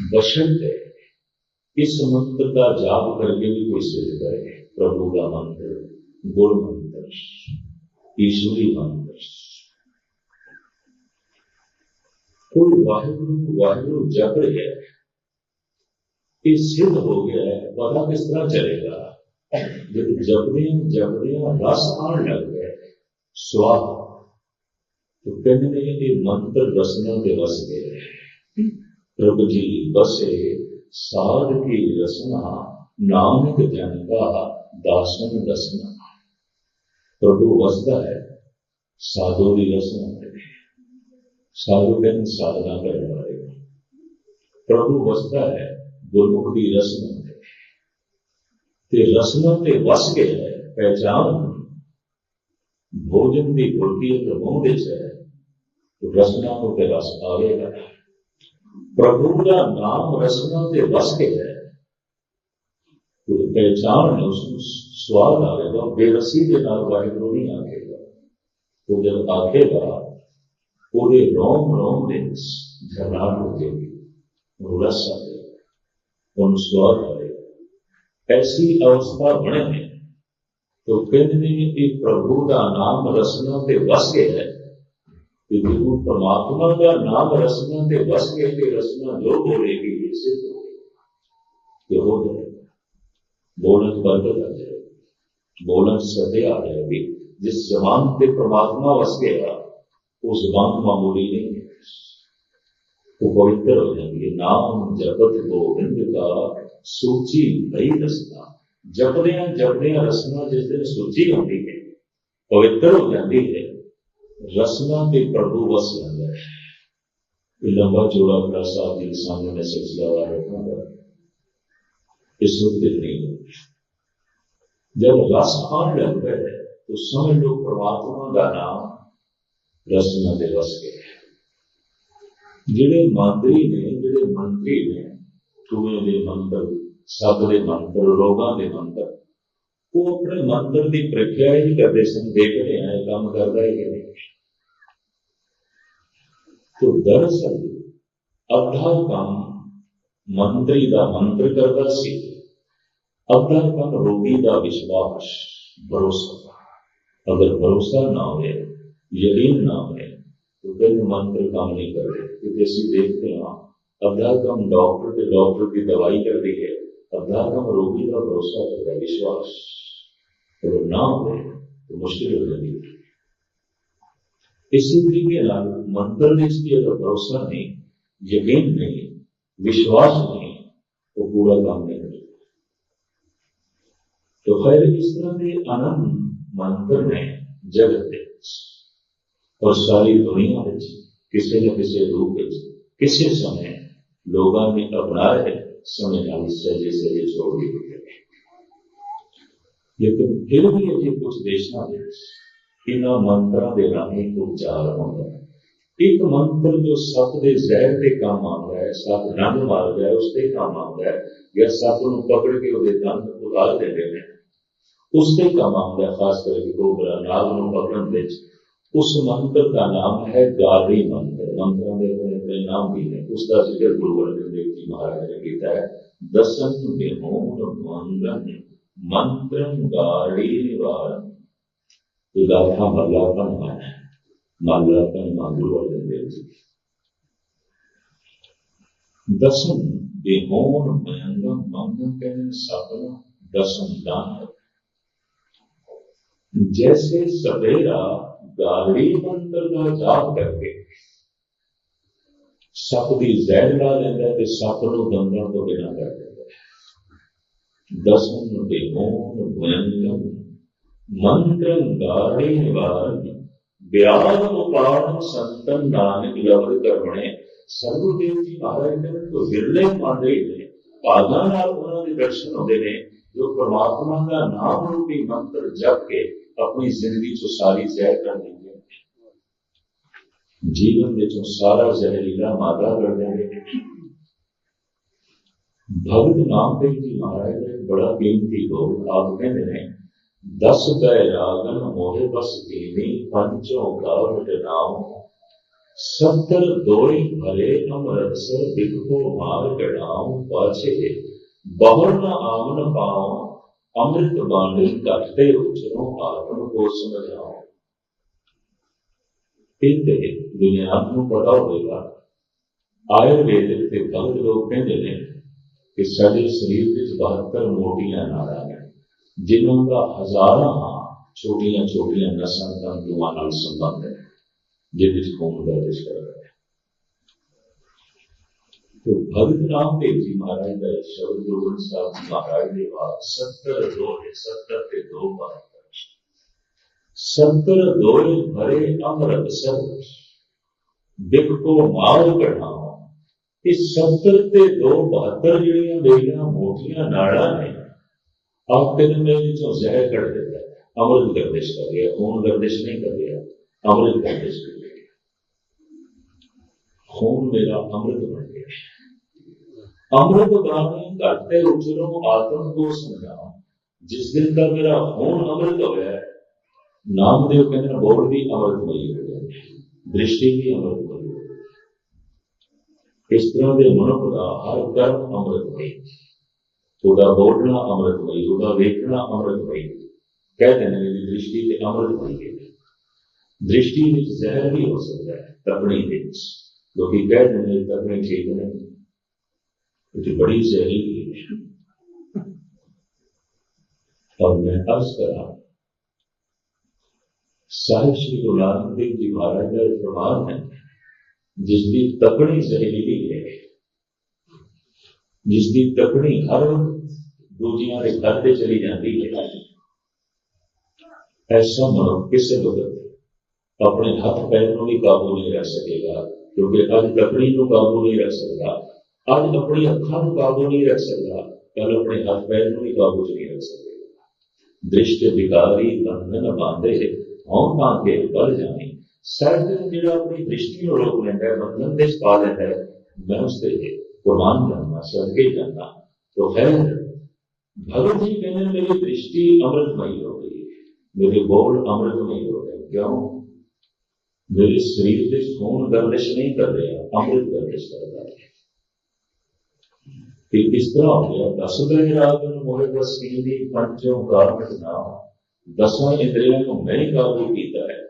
बशर्ते इस मंत्र का जाप करके भी कोई सिद्ध करे। प्रभु का मंत्र गुरु मंत्र, ईश्वरी मंत्र। कोई वाहिगुरु वाहिगुरु जप है। ये सिद्ध हो गया है। पता किस तरह चलेगा? जब जपदियाँ जपदियाँ रस आने लग गए स्वाद तो कहने ये मंत्र रसना के रस गए प्रभु जी बसे साध की रसना नानक जन का दासन रसना प्रभु वसदा है साधु की रसना साधु कहते साधना करने वाले प्रभु वसदा है गुरमुख की रसना ते रसना ते वस गए है पहचान भोजन की गुरती प्रभु है तो रसना को रस आवेगा प्रभु का नाम रसना से बस के है तो पहचान है उसमें स्वाद आएगा बेरसी के नाम वाहिगुरु नहीं आएगा तो जब आखेगा पूरे रोम रोम में झरनाट हो जाएगी रस आ जाएगा उन स्वाद आएगा ऐसी अवस्था बने में तो कहने प्रभु का नाम रसना से बस गया है परमात्मा का बस के लिए रसना जो बोलेगी ये सिद्ध होगी ये हो जाएगा। बोलन बरकत आ जाएगी। बोलन सत्य आ जाएगी। जिस जबान पे परमात्मा बस गया वो जबान मामूली नहीं है। वो पवित्र हो है। नाम जपत गोविंद का सूची भई रसना जपदे जपदे रसना जिस दिन सूची होती है, पवित्र हो जाती है। रसना के प्रभु वस लंगा है लंबा चौड़ा बड़ा साहब जी के सामने मैं सिलसिला रखूंगा इस वक्त नहीं जब रस खान लग गए तो समझ लो परमात्मा का नाम रसना के वस गए ਜਿਹੜੇ ਮੰਤਰੀ ਨੇ ਜਿਹੜੇ ਮੰਤਰੀ ਨੇ ਟੂਏ ਦੇ ਮੰਤਰ ਸਭ ਦੇ ਮੰਤਰ ਰੋਗਾਂ ਦੇ ਮੰਤਰ ਉਹ ਆਪਣੇ ਮੰਤਰ ਦੀ ਪ੍ਰਕਿਰਿਆ ਹੀ ਕਰਦੇ ਸਨ ਦੇਖਦੇ ਆ काम करता है कि नहीं? तो दरअसल अद्धा काम मंत्री का मंत्र करता सी अगला काम रोगी का विश्वास भरोसा। अगर भरोसा ना हो, यकीन ना हो तो कई मंत्र काम नहीं कर रहे तो जैसे देखते हाँ अद्धा काम डॉक्टर के डॉक्टर की दवाई कर दी है अद्धा काम रोगी का भरोसा करता है, विश्वास। अगर ना हो तो मुश्किल हो जाती है। इसी तरीके मंत्र ने इसकी अगर भरोसा नहीं, यकीन नहीं, विश्वास नहीं तो पूरा काम नहीं कर तो खैर, इस तरह के आनंद मंत्र ने जगत और सारी दुनिया किसी न किसी रूप किसी समय लोगों ने अपनाए समय नाल सजे सजे छोड़ दी लेकिन फिर भी अजे कुछ देशों ਇਹਨਾਂ ਮੰਤਰਾਂ ਦੇ ਰਾਹੀਂ ਉਚਾਰ ਹੁੰਦਾ ਹੈ। ਇੱਕ ਮੰਤਰ ਜੋ ਸੱਪ ਦੇ ਜ਼ਹਿਰ ਤੇ ਕੰਮ ਆਉਂਦਾ ਹੈ ਸੱਪ ਰੰਗ ਮਾਰਦਾ ਹੈ, ਉਸ ਦੇ ਕੰਮ ਆਉਂਦਾ ਹੈ, ਜਾਂ ਸੱਪ ਨੂੰ ਪਕੜ ਕੇ ਉਹਦੇ ਦੰਦ ਉਤਾਰ ਦਿੰਦੇ ਨੇ। ਉਸ ਦੇ ਕੰਮ ਆਉਂਦਾ ਹੈ, ਖਾਸ ਕਰਕੇ ਕੋਬਰਾ ਨਾਗ ਨੂੰ ਪਕੜਨ ਵਿੱਚ। ਉਸ ਮੰਤਰ ਦਾ ਨਾਮ ਹੈ ਗਾੜੀ ਮੰਤਰ। ਮੰਤਰਾਂ ਦੇ ਆਪਣੇ ਨਾਮ ਵੀ ਨੇ। ਉਸ ਦਾ ਜ਼ਿਕਰ ਗੁਰੂ ਅਰਜਨ ਦੇਵ ਜੀ ਮਹਾਰਾਜ ਨੇ ਕੀਤਾ ਹੈ। ਦਸਨ ਦੇ ਹੋਣ ਮੰਤਰਨ ਮੰਤਰਨ ਗਾੜੀ ਨਿਵਾਰਨ Ibadah melakukan mana? Melakukan manggul dan diri. दसम बेहोन भयंकर मंग के सपना दसम दान जैसे सवेरा गाड़ी मंत्र का जाप करके सप की जहर ला लेंदा ते सप नु दंदन तो बिना कर देंदा दसम बेहोन भयंकर ਮੰਤਰ ਗਾੜੇ ਨਿਵਾਰਨ ਵਿਆਹ ਉਪਾਣ ਸੰਤਨ ਨਾਨਕ ਲਵਰ ਕਰਮਣੇ ਸਰਗੁਰਦੇਵ ਜੀ ਮਹਾਰਾਜ ਨੇ ਤੋਂ ਵਿਰਲੇ ਪਾਂਦੇ ਨੇ। ਪਾਦਾਂ ਨਾਲ ਉਹਨਾਂ ਦੇ ਦਰਸ਼ਨ ਹੁੰਦੇ ਨੇ। ਜੋ ਪ੍ਰਮਾਤਮਾ ਦਾ ਨਾਮ ਰੂਪੀ ਮੰਤਰ ਜਪ ਕੇ ਆਪਣੀ ਜ਼ਿੰਦਗੀ ਚੋਂ ਸਾਰੀ ਜ਼ਹਿਰ ਕਰ ਦਿੰਦੇ ਨੇ। ਜੀਵਨ ਦੇ ਚੋਂ ਸਾਰਾ ਜ਼ਹਿਰੀਲਾ ਮਾਦਾ ਕਰ ਦਿੰਦੇ ਨੇ। ਭਗਤ ਨਾਮ ਦੇ ਜੀ ਮਹਾਰਾਜ ਦਾ ਬੜਾ ਕੀਮਤੀ ਲੋਕ ਆਪ ਕਹਿੰਦੇ ਨੇ ਦਸ ਬੈਰਾਗਨ ਮੋਹਿ ਬਸ ਕੀਨੀ ਪੰਚੋ ਗਾਵ ਡਨਾਉ ਸਤਰ ਦੋਇ ਭਲੇ ਅਮਰਤ ਸਰ ਬਿਖੋ ਮਾਰ ਡਨਾਉ ਪਾਛੇ। ਬਹੁਰ ਨ ਆਮਨ ਪਾਉ, ਅੰਮ੍ਰਿਤ ਬਾਣੀ ਘਟਦੇ ਉਚਰੋ ਆਤਮ ਕੋ ਸਮਝਾਉ। ਇਤੇ ਦੁਨਿਆਦ ਨੂੰ ਪਤਾ ਹੋਵੇਗਾ। ਆਯੁਰਵੇਦ ਤੇ ਗੰਗ ਲੋਕ ਕਹਿੰਦੇ ਨੇ ਕਿ ਸਾਡੇ ਸਰੀਰ ਵਿੱਚ 72 ਮੋਟੀਆਂ ਨਾੜਾਂ ਜਿਨ੍ਹਾਂ ਦਾ ਹਜ਼ਾਰਾਂ ਛੋਟੀਆਂ ਛੋਟੀਆਂ ਨਸਾਂ ਤੰਤੂਆਂ ਨਾਲ ਸੰਬੰਧ ਹੈ ਜਿਹਦੇ ਵਿੱਚ ਖੂਨ ਗਰਦਿਸ਼ ਕਰਦਾ ਹੈ तो भगत रामदेव जी महाराज का एक शब्द गुरु ग्रंथ साहब जी महाराज ने बात सत्तर दो है सत्तर के दो बहत्तर सत्तर दो भरे अमृत सब बिक को माल कढ़ाओ ਇਹ 70 ਤੇ 2 72 ਜਿਹੜੀਆਂ ਮੇਰੀਆਂ ਮੋਟੀਆਂ ਨਾੜਾਂ ਨੇ ਆਪ ਕਹਿੰਦੇ ਮੈਂ ਵਿੱਚੋਂ ਜ਼ਹਿਰ ਕੱਢ ਦਿੱਤਾ ਹੈ। ਅੰਮ੍ਰਿਤ ਗਰਦਿਸ਼ ਕਰ ਰਿਹਾ ਖੂਨ ਗਰਦਿਸ਼ ਨਹੀਂ ਕਰ ਰਿਹਾ ਅੰਮ੍ਰਿਤ ਗਰਦਿਸ਼ ਕਰ ਰਿਹਾ ਖੂਨ ਮੇਰਾ ਅੰਮ੍ਰਿਤ ਬਣ ਗਿਆ ਅੰਮ੍ਰਿਤ ਗਾਣੇ ਘਟਤੇ ਉਚਰੋਂ ਆਤਮ ਕੋ ਸਮਝਾਓ ਜਿਸ ਦਿਨ ਦਾ ਮੇਰਾ ਖੂਨ ਅੰਮ੍ਰਿਤ ਹੋਇਆ ਹੈ, ਨਾਮਦੇਵ ਕਹਿੰਦੇ ਨੇ ਬੋਲ ਵੀ ਅੰਮ੍ਰਿਤਮਈ ਹੋ ਗਿਆ ਦ੍ਰਿਸ਼ਟੀ ਵੀ ਅੰਮ੍ਰਿਤਮਈ ਹੋ ਗਈ ਇਸ ਤਰ੍ਹਾਂ ਦੇ ਮਨੁੱਖ ਦਾ ਹਰ ਕਰਮ ਅੰਮ੍ਰਿਤਮਈ ਉਹਦਾ ਬੋਲਣਾ ਅੰਮ੍ਰਿਤਮਈ ਉਹਦਾ ਵੇਖਣਾ ਅੰਮ੍ਰਿਤਮਈ ਕਹਿੰਦੇ ਨੇ ਵੀ ਦ੍ਰਿਸ਼ਟੀ ਤੇ ਅੰਮ੍ਰਿਤਮਈ ਹੈ ਦ੍ਰਿਸ਼ਟੀ ਵਿੱਚ ਜ਼ਹਿਰ ਵੀ ਹੋ ਸਕਦਾ ਹੈ ਤਪਣੀ ਵਿੱਚ ਲੋਕੀ ਕਹਿੰਦੇ ਨੇ ਤਪਣੀ ਠੀਕ ਨਹੀਂ ਇਹ ਤੇ ਬੜੀ ਜ਼ਹਿਰੀਲੀ ਹੈ और मैं अर्ज करा साहिब श्री गुरु नानक देव जी महाराज का एक प्रमाण है जिसकी तकड़ी ਜ਼ਹਿਰੀਲੀ ਹੈ ਜਿਸਦੀ ਤਕੜੀ ਹਰ ਦੂਜਿਆਂ ਦੇ ਘਰ ਤੇ ਚਲੀ ਜਾਂਦੀ ਹੈ ਐਸਾ ਮਨੁੱਖ ਕਿਸੇ ਵਕਤ ਆਪਣੇ ਹੱਥ ਪੈਰ ਨੂੰ ਵੀ ਕਾਬੂ ਨਹੀਂ ਰੱਖ ਸਕੇਗਾ ਕਿਉਂਕਿ ਅੱਜ ਤਕੜੀ ਨੂੰ ਕਾਬੂ ਨਹੀਂ ਰੱਖ ਸਕਦਾ ਅੱਜ ਆਪਣੀ ਅੱਖਾਂ ਨੂੰ ਕਾਬੂ ਨਹੀਂ ਰੱਖ ਸਕਦਾ ਕੱਲ ਆਪਣੇ ਹੱਥ ਪੈਰ ਨੂੰ ਵੀ ਕਾਬੂ 'ਚ ਨਹੀਂ ਰੱਖ ਸਕੇਗਾ ਦ੍ਰਿਸ਼ਟ ਵਿਕਾਰੀ ਬੰਧਨ ਬਾਂਧੇ ਹਉ ਤਾਂ ਕੇ ਬਲ ਜਾਣੀ ਸਰਦ ਜਿਹੜਾ ਆਪਣੀ ਦ੍ਰਿਸ਼ਟੀ ਨੂੰ ਰੋਕ ਲੈਂਦਾ ਹੈ ਬੰਧਨ ਦੇ ਪਾ ਲੈਂਦਾ ਹੈ ਮੈਂ ਉਸ ਤੇ ਕੁਰਬਾਨ ਜਾਣਾ ਸਦਕੇ ਜਾਣਾ तो है भगत जी कहने मेरी दृष्टि अमृतमयी हो गई मेरे बोल अमृतमयी हो गए क्यों मेरे शरीर से खून गर्दिश नहीं कर रहा अमृत गर्दिश कर रहा है कि किस तरह हो गया दस गए रागन मोहे बस कीनी पंचों कारमट नाम दसों इंद्रियों को मैं ही काबू कीता है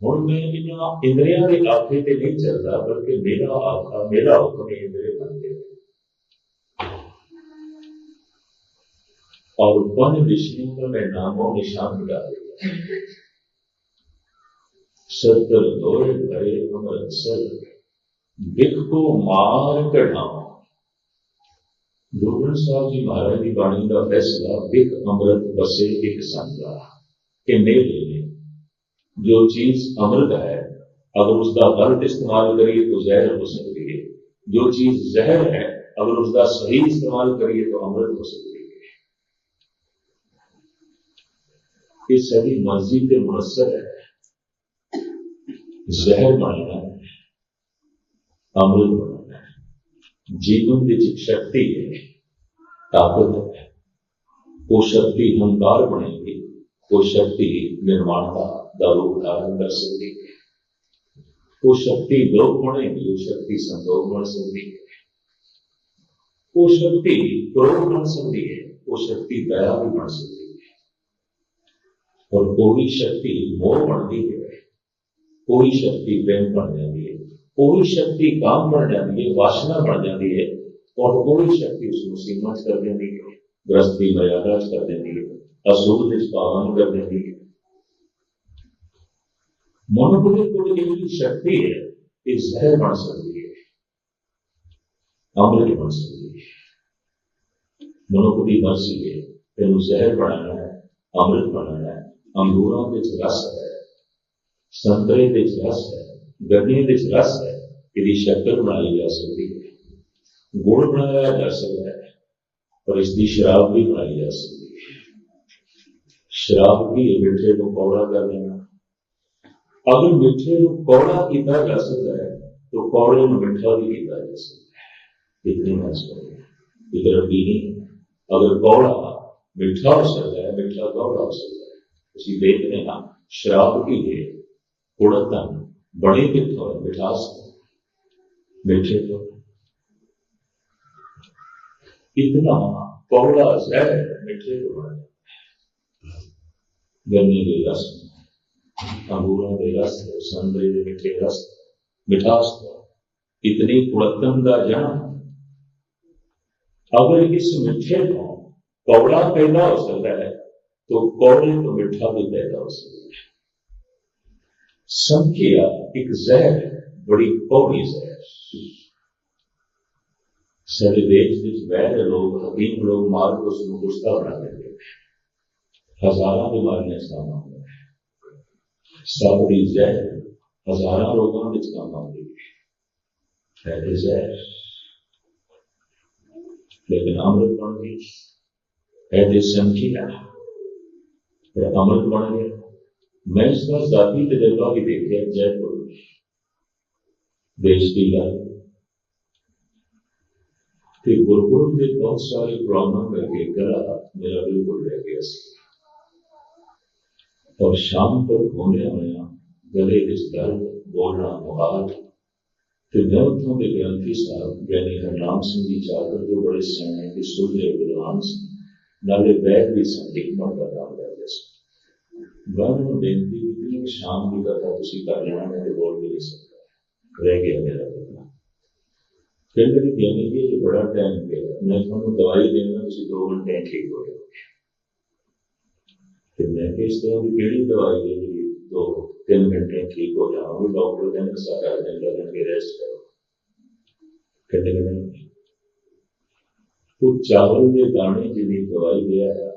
ਹੁਣ ਮੈਂ ਇਹਨਾਂ ਇੰਦਰੀਆਂ ਦੇ ਆਖੇ ਤੇ ਨਹੀਂ ਚੱਲਦਾ ਬਲਕਿ ਮੇਰਾ ਆਖਾ ਮੇਰਾ ਹੁਕਮ ਹੀ ਇੰਦਰੀ और वन विष्णु में नामों निशान मिटा देगा सदर लोय भरे अमर सर बिख को मार कढ़ाओ गुरु साहब जी महाराज की बाणी का फैसला बिख अमृत बसे एक संगा के मेले में जो चीज़ अमृत है, अगर उसका गलत इस्तेमाल करिए तो जहर हो सकती है। जो चीज़ जहर है, अगर उसका सही इस्तेमाल करिए तो अमृत हो सकती है। ये सभी मर्ज़ी पे मुनसर है। जहर बनना है। अमृत बनना है। जीवन की शक्ति है ताकत है। वो शक्ति हंकार बनेगी। वो शक्ति निर्माणता का रूप धारण कर सकती है। वो शक्ति लोक बनेगी। वो शक्ति संदोख बन सकती है। वो शक्ति क्रोध बन सकती है। वो शक्ति दया भी बन सकती है। और कोई शक्ति मोह बनती है। कोई शक्ति प्रेम बन जाती है। कोई शक्ति काम बन जाती है, वासना बन जाती है। और कोई शक्ति उसको सीमित कर देती है गृहस्थी मर्यादा कर देती है असूल निष्पादन कर देती है। मनुष्य को एक शक्ति है एक जहर बन सकती है, अमृत बन सकती है। मनुष्य की मर्ज़ी है तेन जहर बनाना है, अमृत बनाना है। अंगूरों के रस है, संतरे के रस है, गन्ने के रस है यदि शक्कर बनाई जा सकती है, गुड़ बनाया जा सकता है, और इसकी शराब भी बनाई जा सकती है। शराब भी मिठे को कौड़ा कर देना। अगर मिठे को कौड़ा किया जा सकता है तो कौड़े में मिठा भी किया जा सकता है। इतनी महत्व इधर भी नहीं, अगर कौड़ा मिठा हो सकता है, मिठा कौड़ा हो सकता है। उसी देखते हैं शराब की है कुड़तन बड़े कितों है मिठास मीठे तो इतना कौड़ा जहर मीठे तो बना गन्ने के रस, अंगूरों के रस, संतरे के मीठे रस मिठास इतनी कुड़तन का जन्म अगर इस मीठे को कौड़ा पैदा हो सकता है तो कौड़े तो मिठा भी पैदा उसमें संख्या एक जहर बड़ी कौड़ी जहर सारे देश ਵਿੱਚ ਵੈਰ ਲੋਕ ਹਕੀਮ ਲੋਕ ਮਾਰ ਕੇ ਉਸ ਨੂੰ ਗੁਸਤਾ ਬਣਾ ਦਿੰਦੇ ਹਜ਼ਾਰਾਂ ਬਿਮਾਰੀਆਂ ਸਾਹਮਣੇ ਆਉਂਦੀਆਂ ਸਾਬਰੀ ਜ਼ਹਿਰ ਹਜ਼ਾਰਾਂ ਲੋਕਾਂ ਵਿੱਚ ਕੰਮ ਆਉਂਦੀ ਹੈ ਇਹ ਜ਼ਹਿਰ ਲੇਕਿਨ ਅਮਰ ਪਣ ਦੀ ਇਹ ਸੰਖਿਆ अमृत बना गया मैं इसका जाती तजर्बा भी देख गया जयपुर देश की गाय गुरुकुल के बहुत सारे ब्राह्मण करके गला मेरा बिल्कुल रह गया और शाम पर होने आया, गले इस दर्द बोलना मुहाल तो मैं उत्थों के ग्रंथी साहब यानी हरनाम सिंह जी चाकर जो बड़े सैनिक सूर्य विद्वान नाले बैग भी संदिग्ध होता था ब्रह्म देवती इतनी शाम की कथा किसी कल्याण में बोल भी नहीं सकता। रह गया मेरा कितना फिर मेरे कहने के ये बड़ा टाइम गया। मैं थोड़ा दवाई देना किसी दो घंटे ठीक हो गए फिर मैं इस तरह की केड़ी दवाई ले ली दो, तीन घंटे ठीक हो जाओगे डॉक्टर कहने सारा दिन लगन के रेस्ट करो। कहने लगे वो चावल के दाने जिन्हें दवाई दिया है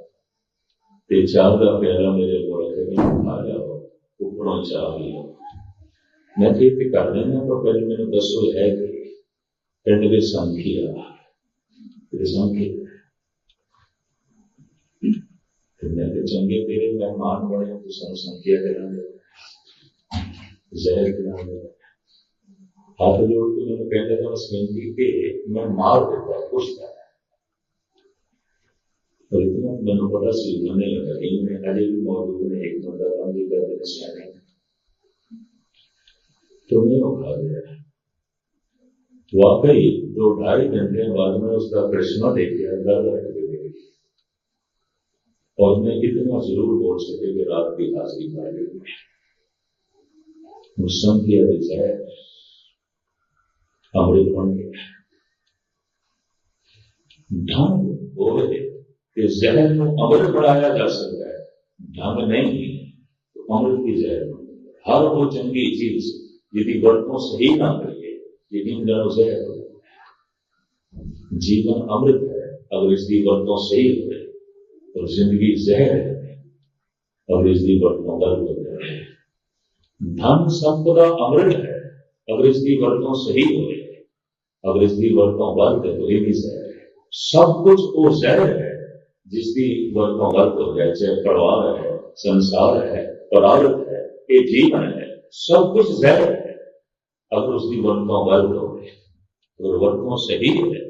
ते चावल का प्याला मेरे पहुँचा रही हो मैं तो भी कर रही हूँ पर तो पहले मैंने दसो है कि पिंड के संखी संखी। मैं तो चंगे तेरे मेहमान बने तो सब संख्या करा जहर करा हाथ जोड़ के मैंने पहले तो संखी के मैं मार देता कुछ कर पर इतना मैंने पता सी मैंने लगा कि मैं अरे भी मौजूद है एक बंदा बंदी कर देने से तो मैं उठा दिया वाकई, दो ढाई घंटे बाद में उसका करिश्मा देख लिया हट के देख। और मैं इतना ज़रूर बोल सके कि रात की हाजिरी कर ली। मुस्लिम की है। अमृत बन गया ढंग गए कि जहर को अमृत बढ़ाया जा सकता है। ढंग नहीं तो अमृत की जहर हर वो चंगी चीज़ यदि वर्तों सही ना करिए जानो जहर जीवन अमृत है, अगर इसकी वर्तों सही हो और ज़िंदगी जहर है, अगर इसकी वर्तों गलत हो। जाए धन संपदा अमृत है, अगर इसकी वर्तों सही हो अगर इसकी वर्तों गलत है तो ये भी जहर है। सब कुछ वो जहर है, जिसकी वर्तों गलत हो जाए चाहे परिवार है, संसार है परावृत है, ये जीवन है। सब कुछ जहर है। अगर उसकी वर्तों वर्ग हो। गए अगर वर्तों सही है। तो हम